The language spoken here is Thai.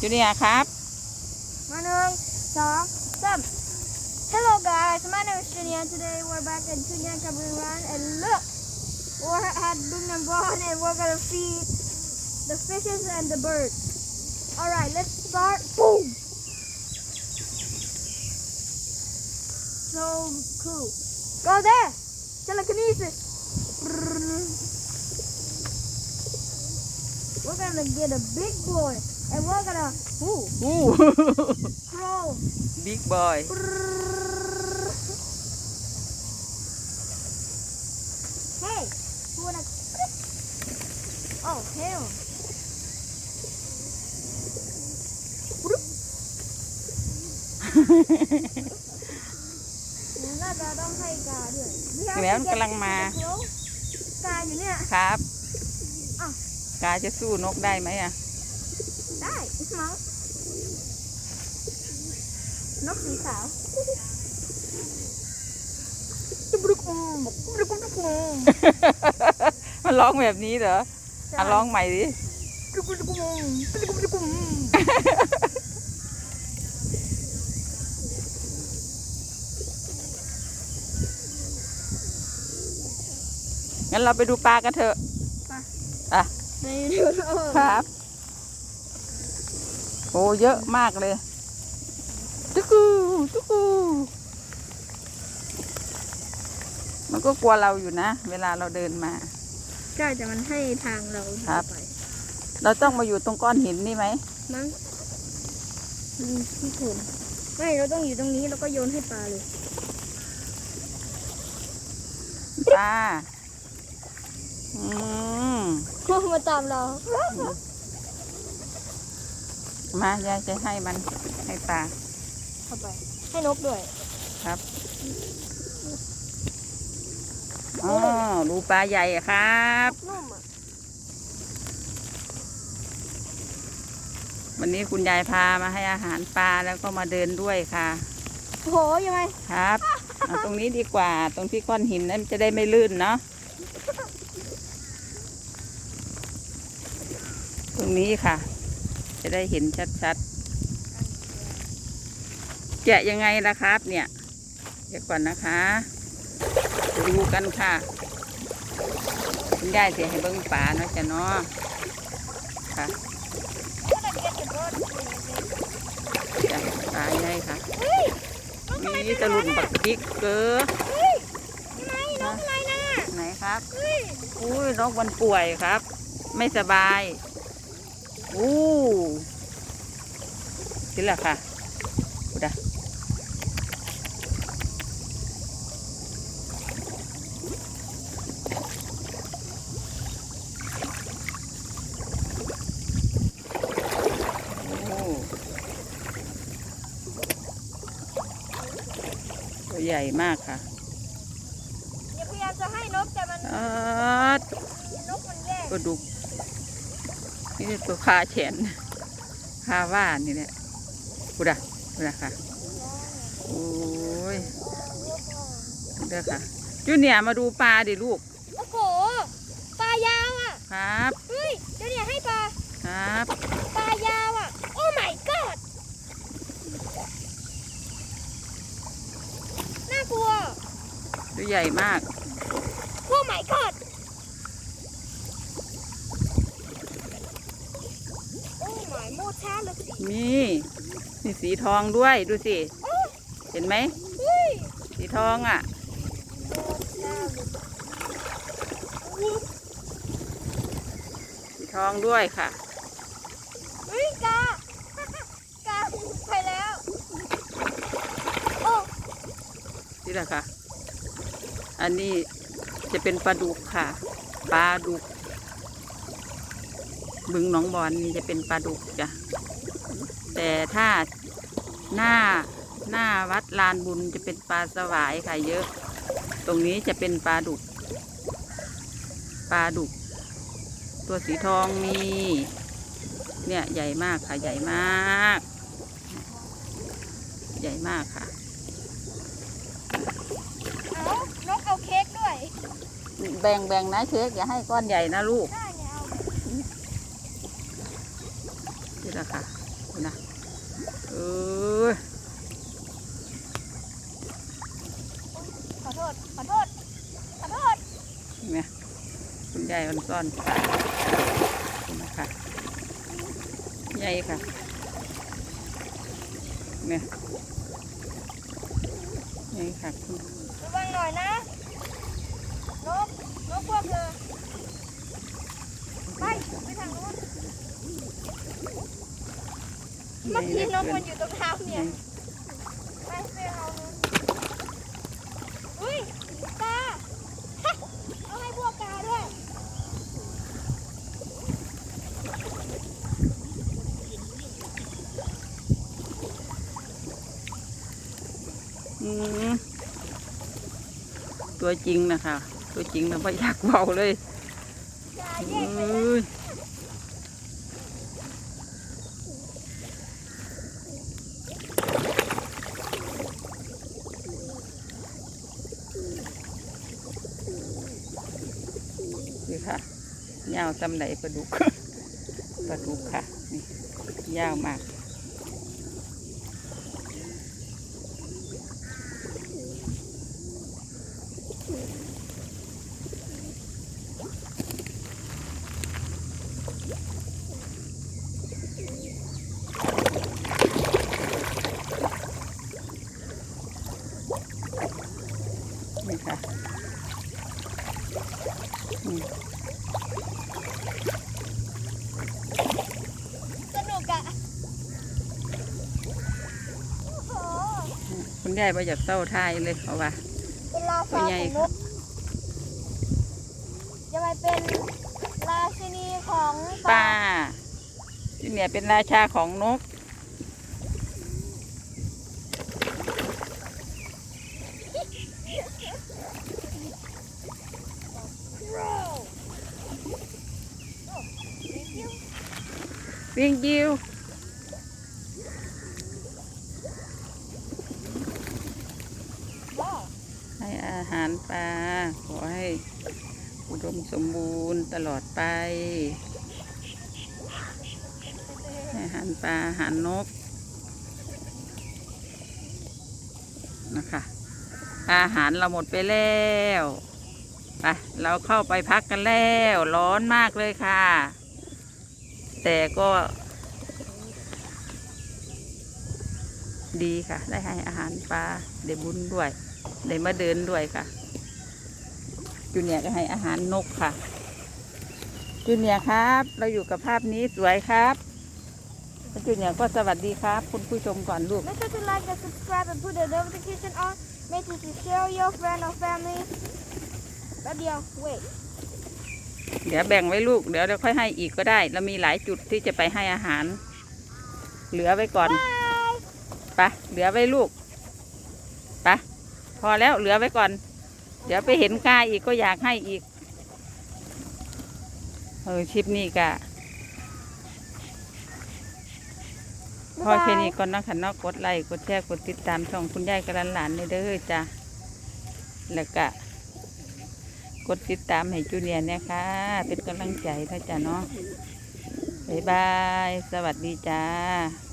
จูเนียร์ครับ มาหนึ่งสองสาม Hello guys, my name is Junia. Today we're back at Junia Cabin Run and look, we're at Bing and Bond and we're gonna feed the fishes and the birds. Alright, let's start. Boom! So cool. Go there! Telekinesis! We're gonna get a big boy And we're gonna ooh, อู้ crawl. บิ๊กบอย Hey, who wanna? Oh hell! น่าจะต้องให้กาด้วยแมวมันกำลังมา กาอยู่เนี่ย ครับ อ้าว กาจะสู้นกได้ไหมอะ ได้มั้งนกสีขาวจุบลุกอืมจุบลุกจุบลุกอืมมันร้องแบบนี้เหรออะร้องใหม่ดิจุบลุกจุบลุกอืมจุบลุกจุบลุกอืมงั้นเราไปดูปลากันเถอะอะในยูทูบครับโอ้เยอะมากเลยตุกูตุกูมันก็กลัวเราอยู่นะ เวลาเราเดินมาใช่แต่มันให้ทางเราครับ ไปเราต้องมาอยู่ตรงก้อนหินนี่ไหมมั้งอืมที่ถูกไม่เราต้องอยู่ตรงนี้แล้วก็โยนให้ปลาเลยปลาอืมพวกมาตามเรา มายายจะให้มันให้ปลาเข้าไป ให้นกด้วย ครับอ๋อดูปลาใหญ่อะครับ นุ่มอะวันนี้คุณยายพามาให้อาหารปลาแล้วก็มาเดินด้วยค่ะ โอ้โหยังไง ครับเอาตรงนี้ดีกว่า ตรงที่ก้อนหินนั้นจะได้ไม่ลื่นเนาะ ตรงนี้ค่ะ จะได้เห็นชัดๆ แกะยังไงล่ะครับเนี่ย เดี๋ยวก่อนนะคะดูกันค่ะคุณยายเสียให้เบิ้งป่าเนาะจ้ะเนาะค่ะจ้ะปลาใหญ่ค่ะ มีตะลุนบักพริกเกอเฮ้ยยังไงนกอไหนครับ อุ้ยนกมันป่วยครับ ไม่สบาย อู้นี่แหละค่ะดูดะโอ้ตัวใหญ่มากค่ะอย่าพยายามจะให้นกแต่มันออดนกมันแย่ปลาดุก นี่ตัวคาแขนคาว่านี่แหละกูดะกูดะค่ะ โอ้ยเด้อค่ะจูเนียร์มาดูปลาดิลูก โอ้โห ปลายาวอะ ครับ เฮ้ยเดี๋ยวเนี่ยให้ปลา ครับ ปลายาวอะ โอ้ my god น่ากลัว ตัวใหญ่มาก โอ้ my god โอ้ my โมชาเลยสิมีมีสีทองด้วยดูสิโอ้เห็นไหมเฮ้ยสีทองอะโมชาเลยสีทองด้วยค่ะเฮ้ยกากาไปแล้วโอ้นี่แหละค่ะ อันนี้จะเป็นปลาดุกค่ะ ปลาดุก บึงหนองบอนนี่จะเป็นปลาดุกจ้ะ แต่ถ้าหน้าหน้าวัดลานบุญจะเป็นปลาสวายค่ะเยอะ ตรงนี้จะเป็นปลาดุก ปลาดุก ตัวสีทองมีเนี่ยใหญ่มากค่ะใหญ่มาก ใหญ่มากค่ะเอานกเอาเค้กด้วย แบ่งแบ่งนะเค้กอย่าให้ก้อนใหญ่นะลูก ได้เนี่ยเอา นี่แหละ ค่ะโนะเออขอโทษ ขอโทษ ขอโทษเนี่ยคุณยายอ่อนซ่อนปลาคุณนะคะใหญ่ค่ะเนี่ยใหญ่ค่ะคุณระวังหน่อยนะนกนกพวกเธอไป ไปทางนู้น เมื่อกี้นกมันอยู่ตรงเท้าเนี่ยไปไปเอานู้นอุ้ยกาฮะเอาให้พวกกาด้วยอืมตัวจริงนะคะ ตัวจริงนะพ่อยากเบาเลย กา เอ แยกไปนะ้ยนี่ ค่ะยาวจำไหนปลาดุกปลาดุกค่ะนี่ยาวมาก นี่ค่ะอืม สนุกอะโอ้โห คุณ ยายมาจากเต้าทายเลยเพราะว่าเป็นราตัวชาใหญ่ของนกจะไปเป็นราชินีของปลาที่เนี่ยเป็นราชาของนกเพียงยิวว้าว ให้อาหารปลาขอให้อุดมสมบูรณ์ตลอดไป อาหารปลาอาหารนกนะคะอาหารเราหมดไปแล้วไปเราเข้าไปพักกันแล้ว ร้อนมากเลยค่ะ แต่ก็ ดีค่ะ ได้ให้อาหารปลาได้บุญด้วย ได้มาเดินด้วยค่ะจูเนียร์ก็ให้อาหารนกค่ะจูเนียร์ครับ เราอยู่กับภาพนี้สวยครับแล้วจูเนียร์ก็สวัสดีครับ คุณผู้ชมก่อนลูก Make sure to like and subscribe and put the notification on. Make sure to share your friend or family. แป๊บเดียว wait เดี๋ยวแบ่งไว้ลูก เดี๋ยวเราค่อยให้อีกก็ได้ เรามีหลายจุดที่จะไปให้อาหาร เหลือไว้ก่อน bye ไปะเหลือไว้ลูกไปะ พอแล้วเหลือไว้ก่อน เดี๋ยวไปเห็นกาอีกก็อยากให้อีก เออชิปนี้กะพอแค่นี้ก่อนเนาะค่ะเนอกกดไลค์กดแชร์กดติดตามช่องคุณยายกระหลานๆเด้อจ้ะแล้วก็กดติดตามให้จูเนียร์เนี่ยค่ะ เป็นกำลังใจนะจ้ะเนาะบ๊ายบาย สวัสดีจ้า